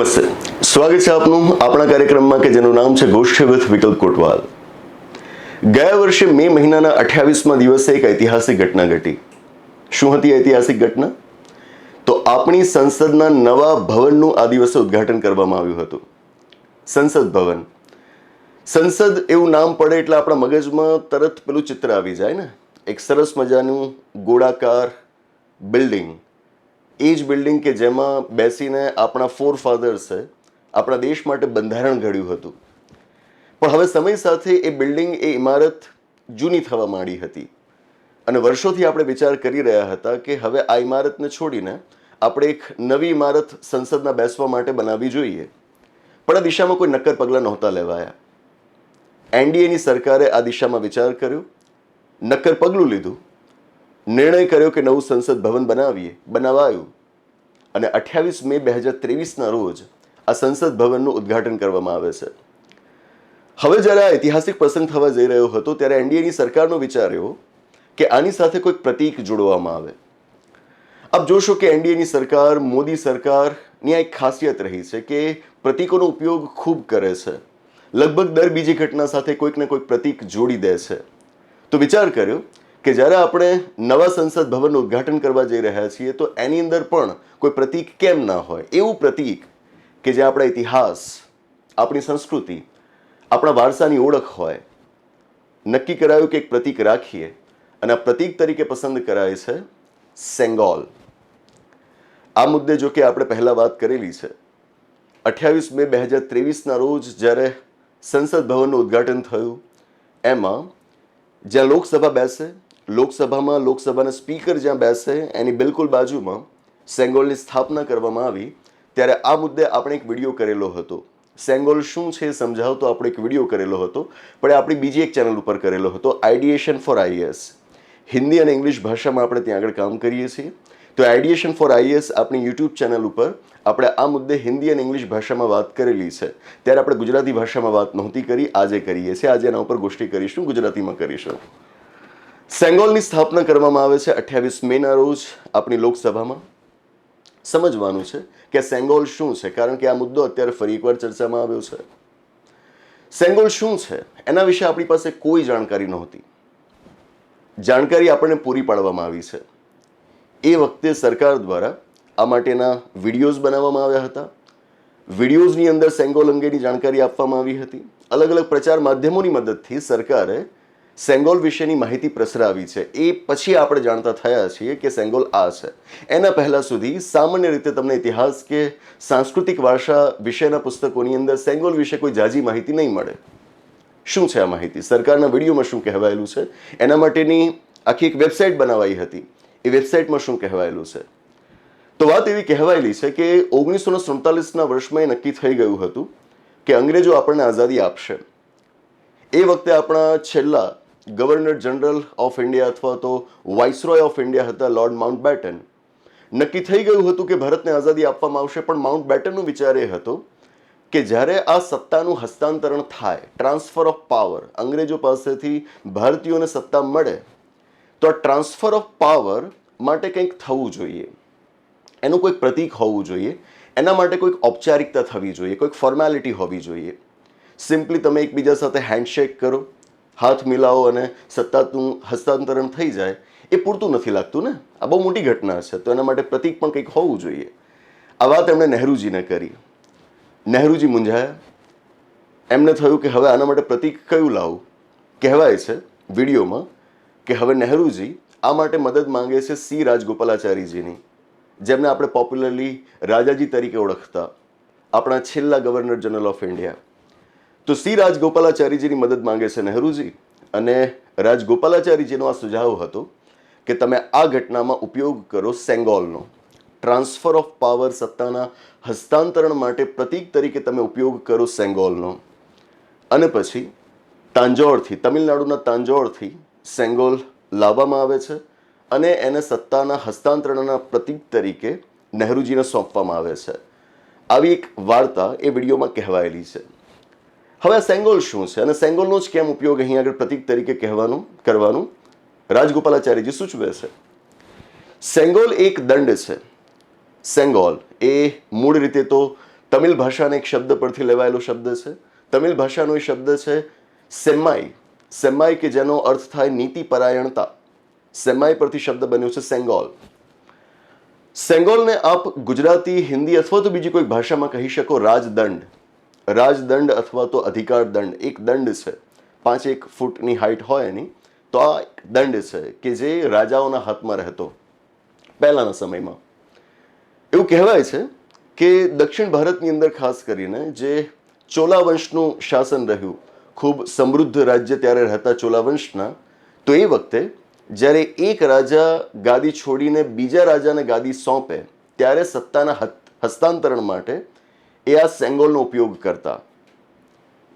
નમસ્તે. સ્વાગત છે આપનું આપણા કાર્યક્રમમાં કે જેનું નામ છે ગોષ્ઠી વિથ વિકલ્પ કોટવાલ. ગયા વર્ષે મે મહિનાના અઠ્યાવીસમાં દિવસે એક ઐતિહાસિક ઘટના ઘટી. શું હતી ઐતિહાસિક ઘટના? તો આપણી સંસદના નવા ભવનનું આ દિવસે ઉદ્ઘાટન કરવામાં આવ્યું હતું. સંસદ ભવન. સંસદ એવું નામ પડે એટલે આપણા મગજમાં તરત પેલું ચિત્ર આવી જાય ને. એક સરસ મજાનું ગોળાકાર બિલ્ડિંગ. એ જ બિલ્ડિંગ કે જેમાં બેસીને આપણા ફોર ફાધર્સે આપણા દેશ માટે બંધારણ ઘડ્યું હતું. પણ હવે સમય સાથે એ બિલ્ડિંગ, એ ઇમારત જૂની થવા માંડી હતી. અને વર્ષોથી આપણે વિચાર કરી રહ્યા હતા કે હવે આ ઇમારતને છોડીને આપણે એક નવી ઇમારત સંસદના બેસવા માટે બનાવવી જોઈએ. પણ આ દિશામાં કોઈ નક્કર પગલાં નહોતા લેવાયા. એનડીએની સરકારે આ દિશામાં વિચાર કર્યો, નક્કર પગલું લીધું નિર્ણય કર્યો કે નવું સંસદ ભવન બનાવીએ, બનાવાયું. અને અઠ્યાવીસ મે બે હજાર ત્રેવીસના રોજ આ સંસદ ભવનનું ઉદ્ઘાટન કરવામાં આવે છે. હવે જ્યારે આ ઐતિહાસિક પ્રસંગ થવા જઈ રહ્યો હતો, ત્યારે એનડીએની સરકારનો વિચાર એવો કે આની સાથે કોઈક પ્રતીક જોડવામાં આવે. આપ જોશો કે એનડીએની સરકાર, મોદી સરકારની આ એક ખાસિયત રહી છે કે પ્રતીકોનો ઉપયોગ ખૂબ કરે છે. લગભગ દર બીજી ઘટના સાથે કોઈક ને કોઈક પ્રતીક જોડી દે છે. તો વિચાર કર્યો કે જ્યારે આપણે નવા સંસદ ભવનનું ઉદ્ઘાટન કરવા જઈ રહ્યા છીએ, તો એની અંદર પણ કોઈ પ્રતીક કેમ ના હોય? એવું પ્રતીક કે જે આપણા ઇતિહાસ, આપણી સંસ્કૃતિ, આપણા વારસાની ઓળખ હોય, નક્કી કરાયું કે એક પ્રતીક રાખીએ. અને આ પ્રતીક તરીકે પસંદ કરાય છે સેંગોલ. આ મુદ્દે જો કે આપણે પહેલાં વાત કરેલી છે. અઠ્યાવીસ મે બે હજાર ત્રેવીસના રોજ જ્યારે સંસદ ભવનનું ઉદ્ઘાટન થયું, એમાં જ્યાં લોકસભા બેસે લોકસભામાં લોકસભાના સ્પીકર જ્યાં બેસે, એની બિલકુલ બાજુમાં સેંગોલની સ્થાપના કરવામાં આવી. ત્યારે આ મુદ્દે આપણે એક વીડિયો કરેલો હતો. સેંગોલ શું છે સમજાવતો આપણે એક વીડિયો કરેલો હતો. પણ આપણી બીજી એક ચેનલ ઉપર કરેલો હતો આઈડિએશન ફોર આઈએસ હિન્દી અને ઇંગ્લિશ ભાષામાં આપણે ત્યાં આગળ કામ કરીએ છીએ. તો આઈડિએશન ફોર આઈએસ આપણી યુટ્યુબ ચેનલ ઉપર આપણે આ મુદ્દે હિન્દી અને ઇંગ્લિશ ભાષામાં વાત કરેલી છે. ત્યારે આપણે ગુજરાતી ભાષામાં વાત નહોતી કરી, આજે કરીએ છીએ. આજે એના ઉપર ગોષ્ઠી કરીશું, ગુજરાતીમાં કરીશું. સેંગોલની સ્થાપના કરવામાં આવે છે અઠ્યાવીસ મેના રોજ આપણી લોકસભામાં. સમજવાનું છે કે સેંગોલ શું છે? કારણ કે આ મુદ્દો અત્યારે ફરી એકવાર ચર્ચામાં આવ્યો છે. સેંગોલ શું છે? એના વિશે આપણી પાસે કોઈ જાણકારી નહોતી. જાણકારી આપણને પૂરી પાડવામાં આવી છે. એ વખતે સરકાર દ્વારા આ માટેના વિડીયોઝ બનાવવામાં આવ્યા હતા. વિડીયોઝની અંદર સેંગોલ અંગેની જાણકારી આપવામાં આવી હતી. અલગ અલગ પ્રચાર માધ્યમોની મદદથી સરકારે સેંગોલ વિશેની માહિતી પ્રસરાવી છે. એ પછી આપણે જાણતા થયા છીએ કે સેંગોલ આ છે. એના પહેલાં સુધી સામાન્ય રીતે તમને ઇતિહાસ કે સાંસ્કૃતિક વારસા વિશેના પુસ્તકોની અંદર સેંગોલ વિશે કોઈ જાજી માહિતી નહીં મળે. શું છે આ માહિતી? સરકારના વિડીયોમાં શું કહેવાયેલું છે? એના માટેની આખી એક વેબસાઇટ બનાવાઈ હતી. એ વેબસાઇટમાં શું કહેવાયેલું છે? તો વાત એવી કહેવાયેલી છે કે ઓગણીસો સુડતાલીસના વર્ષમાં એ નક્કી થઈ ગયું હતું કે અંગ્રેજો આપણને આઝાદી આપશે. એ વખતે આપણા છેલ્લા ગવર્નર જનરલ ઓફ ઇન્ડિયા અથવા તો વાઇસરોય ઓફ ઇન્ડિયા હતા લોર્ડ માઉન્ટ બેટન નક્કી થઈ ગયું હતું કે ભારતને આઝાદી આપવામાં આવશે, પણ માઉન્ટ બેટનનો વિચાર એ હતો કે જ્યારે આ સત્તાનું હસ્તાંતરણ થાય, ટ્રાન્સફર ઓફ પાવર, અંગ્રેજો પાસેથી ભારતીયોને સત્તા મળે, તો આ ટ્રાન્સફર ઓફ પાવર માટે કંઈક થવું જોઈએ. એનું કોઈક પ્રતીક હોવું જોઈએ, એના માટે કોઈક ઔપચારિકતા થવી જોઈએ, કોઈક ફોર્મેલિટી હોવી જોઈએ. સિમ્પલી તમે એકબીજા સાથે હેન્ડશેક કરો હાથ મિલાવો અને સત્તાનું હસ્તાંતરણ થઈ જાય, એ પૂરતું નથી લાગતું ને? આ બહુ મોટી ઘટના છે, તો એના માટે પ્રતિક પણ કંઈક હોવું જોઈએ. આ વાત એમણે નહેરુજીને કરી. નહેરુજી મૂંઝાયા. એમને થયું કે હવે આના માટે પ્રતિક કયું લાવું? કહેવાય છે વિડીયોમાં કે હવે નહેરુજી આ માટે મદદ માંગે છે સી રાજગોપાલાચારીજીની જેમને આપણે પોપ્યુલરલી રાજાજી તરીકે ઓળખતા, આપણા છેલ્લા ગવર્નર જનરલ ઓફ ઇન્ડિયા. તો સી રાજગોપાલાચારીજીની મદદ માંગે છે નહેરુજી. અને રાજગોપાલાચારીજીનો આ સુઝાવ હતો કે તમે આ ઘટનામાં ઉપયોગ કરો સેંગોલનો. ટ્રાન્સફર ઓફ પાવર સત્તાના હસ્તાંતરણ માટે પ્રતીક તરીકે તમે ઉપયોગ કરો સેંગોલનો. અને પછી તાંજોરથી તમિલનાડુના તાંજોરથી સેંગોલ લાવવામાં આવે છે અને એને સત્તાના હસ્તાંતરણના પ્રતીક તરીકે નહેરુજીને સોંપવામાં આવે છે. આવી એક વાર્તા એ વિડીયોમાં કહેવાયેલી છે. હવે આ સેંગોલ શું છે? અને સેંગોલનો જ કેમ ઉપયોગ અહીં આગળ પ્રતીક તરીકે કહેવાનું, કરવાનું? રાજગોપાલાચાર્યજી સૂચવે છે. સેંગોલ એક દંડ છે. સેંગોલ એ મૂળ રીતે તો તમિલ ભાષાના એક શબ્દ પરથી લેવાયેલો શબ્દ છે. તમિલ ભાષાનો એ શબ્દ છે સેમાઈ. સેમાઈ કે જેનો અર્થ થાય નીતિ પરાયણતા. સેમાઈ પરથી શબ્દ બન્યો છે સેંગોલ. સેંગોલને આપ ગુજરાતી, હિન્દી અથવા તો બીજી કોઈ ભાષામાં કહી શકો રાજદંડ. રાજદંડ અથવા તો અધિકાર દંડ, એક દંડ છે. પાંચ એક ફૂટની હાઈટ હોય એની, તો આ દંડ છે કે જે રાજાઓના હાથમાં રહેતો પહેલાંના સમયમાં. એવું કહેવાય છે કે દક્ષિણ ભારતની અંદર ખાસ કરીને જે ચોલા વંશનું શાસન રહ્યું, ખૂબ સમૃદ્ધ રાજ્ય ત્યારે રહેતા ચોલા વંશના તો એ વખતે જ્યારે એક રાજા ગાદી છોડીને બીજા રાજાને ગાદી સોંપે, ત્યારે સત્તાના હસ્તાંતરણ માટે એ આ સેંગોલનો ઉપયોગ કરતા.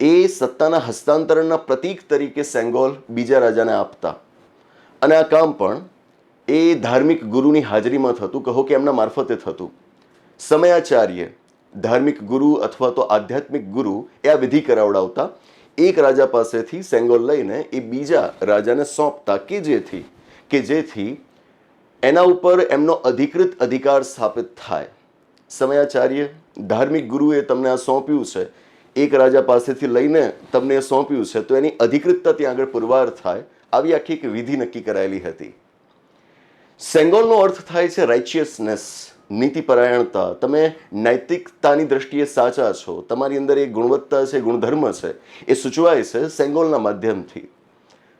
એ સત્તાના હસ્તાંતરણના પ્રતીક તરીકે સેંગોલ બીજા રાજાને આપતા. અને આ કામ પણ એ ધાર્મિક ગુરુની હાજરીમાં થતું, કહો કે એમના મારફતે થતું. સમયાચાર્ય, ધાર્મિક ગુરુ અથવા તો આધ્યાત્મિક ગુરુ એ આ વિધિ કરાવડાવતા, એક રાજા પાસેથી સેંગોલ લઈને એ બીજા રાજાને સોંપતા કે જેથી કે જેથી એના ઉપર એમનો અધિકૃત અધિકાર સ્થાપિત થાય. સમયાચાર્ય, ધાર્મિક ગુરુએ તમને આ સોંપ્યું છે. એક રાજા પાસેથી લઈને તમને સોંપ્યું છે. તો એની અધિકૃતતા ત્યાં આગળ પુરવાર થાય આવી આખી એક વિધિ નક્કી કરાયેલી હતી. સેંગોલનો અર્થ થાય છે રાઇચિયસનેસ નીતિપરાયણતા. તમે નૈતિકતાની દ્રષ્ટિએ સાચા છો. તમારી અંદર એ ગુણવત્તા છે, ગુણધર્મ છે, એ સૂચવાય છે સેંગોલના માધ્યમથી.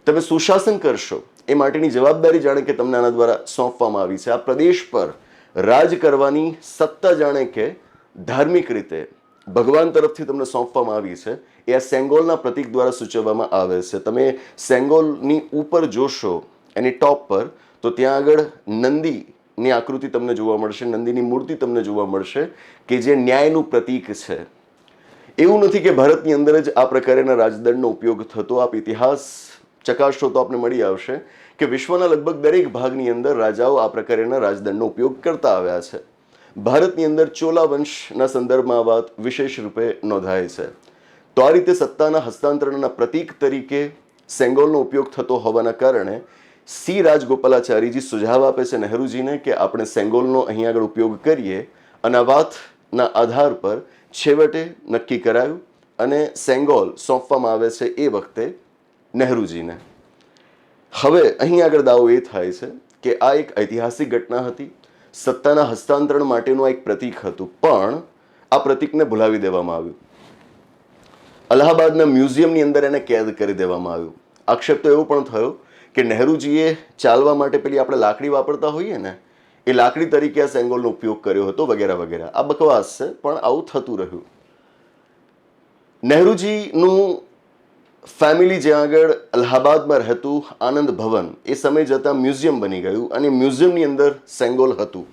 તમે સુશાસન કરશો. એ માટેની જવાબદારી જાણે કે તમને આના દ્વારા સોંપવામાં આવી છે. આ પ્રદેશ પર રાજ કરવાની સત્તા જાણે કે ધાર્મિક રીતે ભગવાન તરફથી તમને સોંપવામાં આવી છે. એ આ સેંગોલના પ્રતીક દ્વારા સૂચવવામાં આવે છે. તમે સેંગોલની ઉપર જોશો, એની ટોપ પર, તો ત્યાં આગળ નંદીની આકૃતિ તમને જોવા મળશે, નંદીની મૂર્તિ તમને જોવા મળશે કે જે ન્યાયનું પ્રતીક છે. એવું નથી કે ભારતની અંદર જ આ પ્રકારેના રાજદંડનો ઉપયોગ થતો, આપ ઇતિહાસ ચકાસશો તો આપને મળી આવશે. કે વિશ્વના લગભગ દરેક ભાગની અંદર રાજાઓ આ પ્રકારેના રાજદંડનો ઉપયોગ કરતા આવ્યા છે. ભારતની અંદર ચોલા વંશના સંદર્ભમાં વાત વિશેષ રૂપે નોંધાય છે. તો આ રીતે સત્તાના હસ્તાંતરણના પ્રતીક તરીકે સેંગોલનો ઉપયોગ થતો હોવાના કારણે સી રાજગોપાલાચારીજી સુઝાવ આપે છે નહેરુજીને કે આપણે સેંગોલનો અહીં આગળ ઉપયોગ કરીએ અને વાતના આધાર પર છેવટે નક્કી કરાયું અને સેંગોલ સોંપવામાં આવે છે એ વખતે નહેરુજીને. હવે અહીં આગળ દાવો એ થાય છે કે આ એક ઐતિહાસિક ઘટના હતી. સત્તાના હસ્તાંતરણ માટેનું એક પ્રતીક હતું. પણ આ પ્રતીકને ભૂલાવી દેવામાં આવ્યું. અલ્હાબાદના મ્યુઝિયમની અંદર એને કેદ કરી દેવામાં આવ્યું. આક્ષેપ તો એવો પણ થયો કે નહેરુજીએ ચાલવા માટે પેલી આપણે લાકડી વાપરતા હોઈએ ને, એ લાકડી તરીકે આ સેંગોલનો ઉપયોગ કર્યો હતો વગેરે વગેરે. આ બકવાસ છે, પણ આવું થતું રહ્યું. નહેરુજીનું ફેમિલી જ્યાં આગળ અલ્હાબાદમાં રહેતું આનંદ ભવન એ સમય જતાં મ્યુઝિયમ બની ગયું અને મ્યુઝિયમની અંદર સેંગોલ હતું.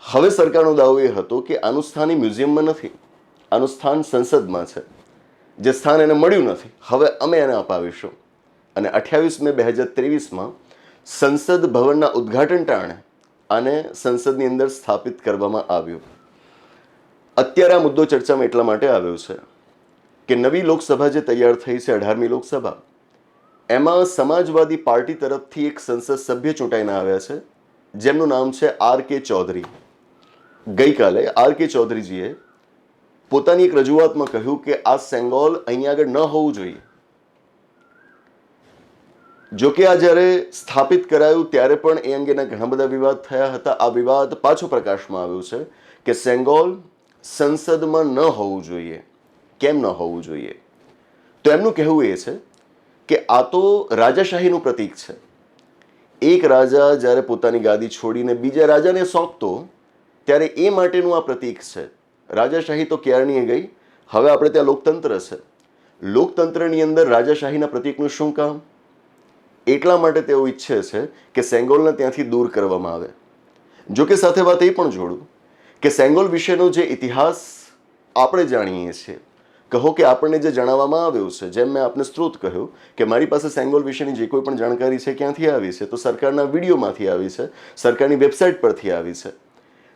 હવે સરકારનો દાવો એ હતો કે આનું સ્થાન એ મ્યુઝિયમમાં નથી. આનું સ્થાન સંસદમાં છે. જે સ્થાન એને મળ્યું નથી. હવે અમે એને અપાવીશું. અને અઠ્યાવીસ મે બે હજાર ત્રેવીસમાં સંસદ ભવનના ઉદ્ઘાટન ટાણે આને સંસદની અંદર સ્થાપિત કરવામાં આવ્યું. અત્યારે આ મુદ્દો ચર્ચામાં એટલા માટે આવ્યો છે. કે નવી લોકસભા જે તૈયાર થઈ છે, અઢારમી લોકસભા, એમાં સમાજવાદી પાર્ટી તરફથી એક સંસદ સભ્ય ચૂંટાઈને આવ્યા છે, જેમનું નામ છે આર કે ચૌધરી. ગઈકાલે આર કે ચૌધરીજીએ પોતાની એક રજૂઆતમાં કહ્યું કે આ સેંગોલ અહીંયા આગળ ન હોવું જોઈએ. જો કે આ જ્યારે સ્થાપિત કરાયું ત્યારે પણ એ અંગેના ઘણા બધા વિવાદ થયા હતા. આ વિવાદ પાછો પ્રકાશમાં આવ્યો છે કે સેંગોલ સંસદમાં ન હોવું જોઈએ. કેમ ન હોવું જોઈએ? તો એમનું કહેવું એ છે કે આ તો રાજાશાહીનું પ્રતીક છે. એક રાજા જ્યારે પોતાની ગાદી છોડીને બીજા રાજાને સોંપતો, ત્યારે એ માટેનું આ પ્રતીક છે. રાજાશાહી તો ક્યારની ગઈ? હવે આપણે ત્યાં લોકતંત્ર છે. લોકતંત્રની અંદર રાજાશાહીના પ્રતીકનું શું કામ? એટલા માટે તેઓ ઈચ્છે છે કે સેંગોલને ત્યાંથી દૂર કરવામાં આવે. જો કે સાથે વાત એ પણ જોડું કે સેંગોલ વિશેનો જે ઇતિહાસ આપણે જાણીએ છીએ કહો કે આપણને જે જણાવવામાં આવ્યું છે, જેમ મેં આપને સ્ત્રોત કહ્યું કે મારી પાસે સેંગોલ વિશેની જે કોઈ પણ જાણકારી છે ક્યાંથી આવી છે, તો સરકારના વિડીયોમાંથી આવી છે, સરકારની વેબસાઇટ પરથી આવી છે.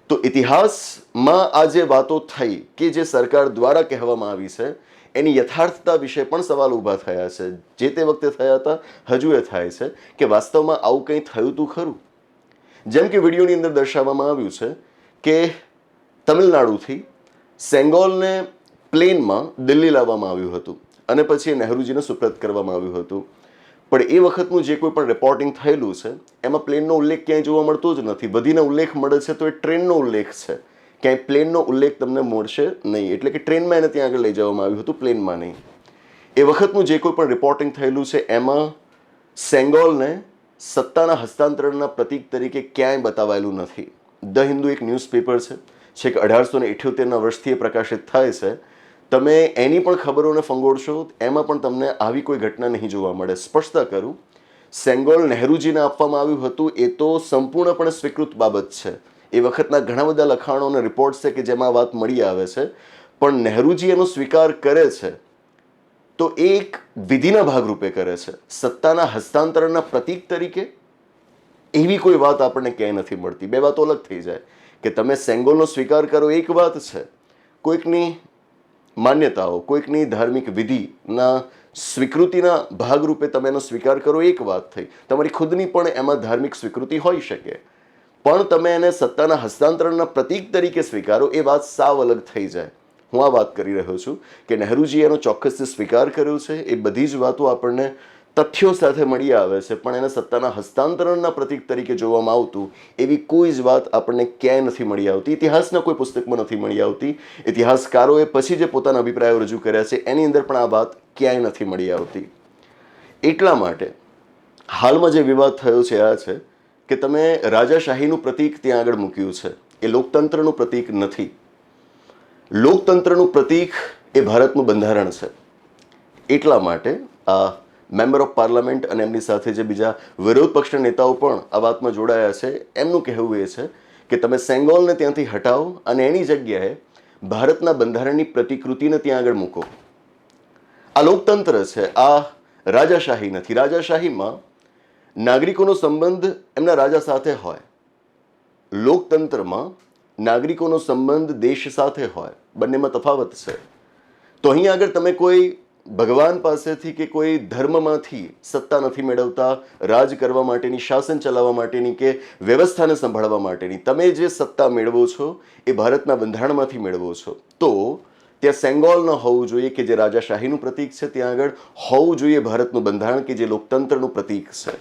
તો ઇતિહાસમાં આ જે વાતો થઈ કે જે સરકાર દ્વારા કહેવામાં આવી છે, એની યથાર્થતા વિશે પણ સવાલ ઊભા થયા છે. જે તે વખતે થયા હતા, હજુ એ થાય છે કે વાસ્તવમાં આવું કંઈ થયું તું ખરું? જેમ કે વિડીયોની અંદર દર્શાવવામાં આવ્યું છે કે તમિલનાડુથી સેંગોલને પ્લેનમાં દિલ્હી લાવવામાં આવ્યું હતું અને પછી એ નહેરુજીને સુપ્રત કરવામાં આવ્યું હતું. પણ એ વખતનું જે કોઈ પણ રિપોર્ટિંગ થયેલું છે, એમાં પ્લેનનો ઉલ્લેખ ક્યાંય જોવા મળતો જ નથી. બધીને ઉલ્લેખ મળે છે તો એ ટ્રેનનો ઉલ્લેખ છે. ક્યાંય પ્લેનનો ઉલ્લેખ તમને મળશે નહીં. એટલે કે ટ્રેનમાં એને ત્યાં આગળ લઈ જવામાં આવ્યું હતું, પ્લેનમાં નહીં. એ વખતનું જે કોઈ પણ રિપોર્ટિંગ થયેલું છે, એમાં સેંગોલને સત્તાના હસ્તાંતરણના પ્રતીક તરીકે ક્યાંય બતાવાયેલું નથી. ધ હિન્દુ એક ન્યૂઝપેપર છે. છેક અઢારસો ને વર્ષથી એ પ્રકાશિત થાય છે. તમે એની પણ ખબરોને ફંગોળશો, એમાં પણ તમને આવી કોઈ ઘટના નહીં જોવા મળે. સ્પષ્ટતા કરું, સેંગોલ નહેરુજીને આપવામાં આવ્યું હતું, એ તો સંપૂર્ણપણે સ્વીકૃત બાબત છે. એ વખતના ઘણા બધા લખાણો અને રિપોર્ટ્સ છે કે જેમાં વાત મળી આવે છે. પણ નહેરુજી એનો સ્વીકાર કરે છે, તો એ એક વિધિના ભાગરૂપે કરે છે. સત્તાના હસ્તાંતરણના પ્રતીક તરીકે એવી કોઈ વાત આપણને ક્યાંય નથી મળતી. બે વાતો અલગ થઈ જાય. કે તમે સેંગોલનો સ્વીકાર કરો એક વાત છે. કોઈકની માન્યતાઓ, કોઈકની ધાર્મિક વિધિના સ્વીકૃતિના ભાગરૂપે તમે એનો સ્વીકાર કરો, એક વાત થઈ. તમારી ખુદની પણ એમાં ધાર્મિક સ્વીકૃતિ હોઈ શકે. પણ તમે એને સત્તાના હસ્તાંતરણના પ્રતીક તરીકે સ્વીકારો, એ વાત સાવ અલગ થઈ જાય. હું આ વાત કરી રહ્યો છું કે નહેરુજીએ એનો ચોક્કસથી સ્વીકાર કર્યો છે, એ બધી જ વાતો આપણને તથ્યો સાથે મળી આવે છે, પણ એને સત્તાના હસ્તાંતરણના પ્રતીક તરીકે જોવામાં આવતું એવી કોઈ જ વાત આપણને ક્યાંય નથી મળી આવતી. ઇતિહાસના કોઈ પુસ્તકમાં નથી મળી આવતી. ઇતિહાસકારોએ પછી જે પોતાના અભિપ્રાયો રજૂ કર્યા છે, એની અંદર પણ આ વાત ક્યાંય નથી મળી આવતી. એટલા માટે હાલમાં જે વિવાદ થયો છે, આ છે કે તમે રાજાશાહીનું પ્રતીક ત્યાં આગળ મૂક્યું છે. એ લોકતંત્રનું પ્રતીક નથી. લોકતંત્રનું પ્રતીક એ ભારતનું બંધારણ છે. એટલા માટે આ મેમ્બર ઓફ પાર્લામેન્ટ અને એમની સાથે જે બીજા વિરોધ પક્ષના નેતાઓ પણ આ વાતમાં જોડાયા છે, એમનું કહેવું એ છે કે તમે સેંગોલને ત્યાંથી હટાવો અને એની જગ્યાએ ભારતના બંધારણની પ્રતિકૃતિને ત્યાં આગળ મૂકો. આ લોકતંત્ર છે, આ રાજાશાહી નથી. રાજાશાહીમાં નાગરિકોનો સંબંધ એમના રાજા સાથે હોય. લોકતંત્રમાં નાગરિકોનો સંબંધ દેશ સાથે હોય. બંનેમાં તફાવત છે. તો અહીં આગળ તમે કોઈ ભગવાન પાસેથી કે કોઈ ધર્મમાંથી સત્તા નથી મેળવતા, રાજ કરવા માટેની, શાસન ચલાવવા માટેની કે વ્યવસ્થાને સંભાળવા માટેની, તમે જે સત્તા મેળવો છો, એ ભારતના બંધારણમાંથી મેળવો છો. તો ત્યાં સેંગોલ હોવું જોઈએ કે જે રાજાશાહીનું પ્રતીક છે, ત્યાં આગળ હોવું જોઈએ ભારતનું બંધારણ કે જે લોકતંત્રનું પ્રતીક છે.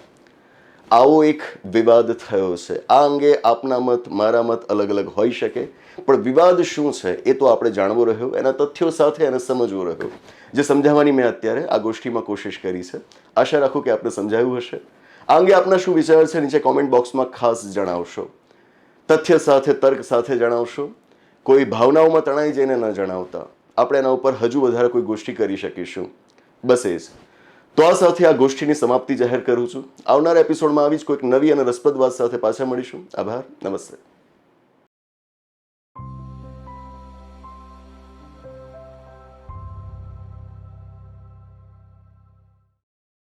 આવો એક વિવાદ થયો છે. આ અંગે આપના મત, મારા મત અલગ અલગ હોઈ શકે, પણ વિવાદ શું છે એ તો આપણે જાણવો રહ્યો, એના તથ્યો સાથે એને સમજવો રહ્યો. જે સમજાવવાની મેં અત્યારે આ ગોષ્ઠીમાં કોશિશ કરી છે. આશા રાખું કે આપને સમજાયું હશે. આ અંગે આપના શું વિચાર છે નીચે કોમેન્ટ બોક્સમાં ખાસ જણાવશો. તથ્ય સાથે, તર્ક સાથે જણાવશો. કોઈ ભાવનાઓમાં તણાઈ જઈને ન જણાવતા. આપણે એના ઉપર હજુ વધારે કોઈ ગોષ્ઠી કરી શકીશું. બસ એ જ. તો આ સાથે આ ગોષ્ઠીની સમાપ્તિ જાહેર કરું છું. આવનારા એપિસોડમાં આવી જ કોઈક નવી અને રસપ્રદ વાત સાથે પાછા મળીશું. આભાર. નમસ્તે.